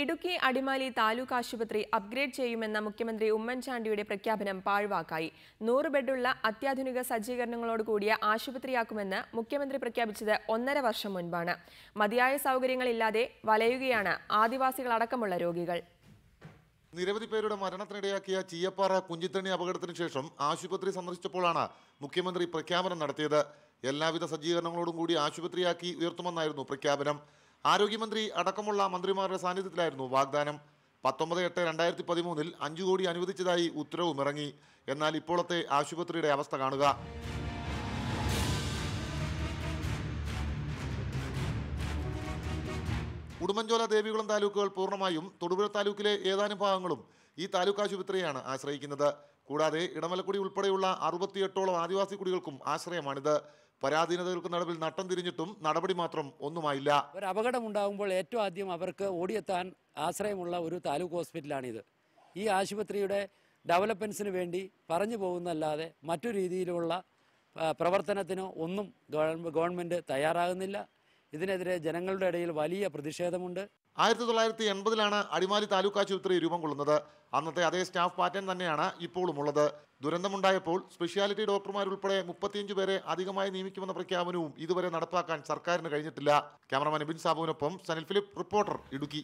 ഇടുക്കി അടിമാലി താലൂക്ക് ആശുപത്രി അപ്ഗ്രേഡ് ചെയ്യുമെന്ന മുഖ്യമന്ത്രി ഉമ്മൻചാണ്ടിയുടെ പ്രഖ്യാപനം പാഴ്വാക്കായി. നൂറ് ബെഡുള്ള അത്യാധുനിക സജ്ജീകരണങ്ങളോട് കൂടിയ ആശുപത്രിയാക്കുമെന്ന് മുഖ്യമന്ത്രി പ്രഖ്യാപിച്ചത് ഒന്നര വർഷം മുൻപാണ്. മതിയായ സൗകര്യങ്ങളില്ലാതെ വലയുകയാണ് ആദിവാസികളടക്കമുള്ള രോഗികൾ. നിരവധി പേരുടെ മരണത്തിനിടയാക്കിയ ചീയപ്പാറ കുഞ്ചിത്തണ്ണി അപകടത്തിന് ശേഷം ആശുപത്രി സന്ദർശിച്ചപ്പോഴാണ് മുഖ്യമന്ത്രി പ്രഖ്യാപനം നടത്തിയത്. എല്ലാവിധ സജ്ജീകരണങ്ങളോടും കൂടി ആശുപത്രിയാക്കി ഉയർത്തുമെന്നായിരുന്നു പ്രഖ്യാപനം. ആരോഗ്യമന്ത്രി അടക്കമുള്ള മന്ത്രിമാരുടെ സാന്നിധ്യത്തിലായിരുന്നു വാഗ്ദാനം. പത്തൊമ്പത് എട്ട് രണ്ടായിരത്തി പതിമൂന്നിൽ അഞ്ചു കോടി അനുവദിച്ചതായി ഉത്തരവും ഇറങ്ങി എന്നാൽ ഇപ്പോഴത്തെ ആശുപത്രിയുടെ അവസ്ഥ കാണുക. ഉടുമ്പൻചോല ദേവികുളം താലൂക്കുകൾ പൂർണമായും തൊടുപുഴ താലൂക്കിലെ ഏതാനും ഭാഗങ്ങളും ഈ താലൂക്ക് ആശുപത്രിയാണ് ആശ്രയിക്കുന്നത്. കൂടാതെ ഇടമലക്കുടി ഉൾപ്പെടെയുള്ള അറുപത്തിയെട്ടോളം ആദിവാസി കുടികൾക്കും ആശ്രയമാണിത്. പരാധീനതകൾക്ക് നടുവിൽ നട്ടം തിരിഞ്ഞിട്ടും നടപടി മാത്രം ഒന്നുമായില്ല. ഒരു അപകടം ഉണ്ടാകുമ്പോൾ ഏറ്റവും ആദ്യം അവർക്ക് ഓടിയെത്താൻ ആശ്രയമുള്ള ഒരു താലൂക്ക് ഹോസ്പിറ്റലാണിത്. ഈ ആശുപത്രിയുടെ ഡെവലപ്മെൻസിന് വേണ്ടി പറഞ്ഞു പോകുന്നല്ലാതെ മറ്റു രീതിയിലുള്ള പ്രവർത്തനത്തിനോ ഒന്നും ഗവൺമ- ഗവൺമെന്റ് തയ്യാറാകുന്നില്ല. ഇതിനെതിരെ ജനങ്ങളുടെ ഇടയിൽ വലിയ പ്രതിഷേധമുണ്ട്. ആയിരത്തി തൊള്ളായിരത്തി എൺപതിലാണ് അടിമാലി താലൂക്ക് ആശുപത്രി രൂപം കൊള്ളുന്നത്. അന്നത്തെ അതേ സ്റ്റാഫ് പാറ്റേൺ തന്നെയാണ് ഇപ്പോഴും ഉള്ളത് ദുരന്തമുണ്ടായപ്പോൾ സ്പെഷ്യാലിറ്റി ഡോക്ടർമാരുൾപ്പെടെ മുപ്പത്തിയഞ്ച് പേരെ അധികമായി നിയമിക്കുമെന്ന പ്രഖ്യാപനവും ഇതുവരെ നടപ്പാക്കാൻ സർക്കാരിന് കഴിഞ്ഞിട്ടില്ല. ക്യാമറമാൻ ബിൻ സാബുവിനൊപ്പം സനിൽ ഫിലിപ്പ് റിപ്പോർട്ടർ ഇടുക്കി.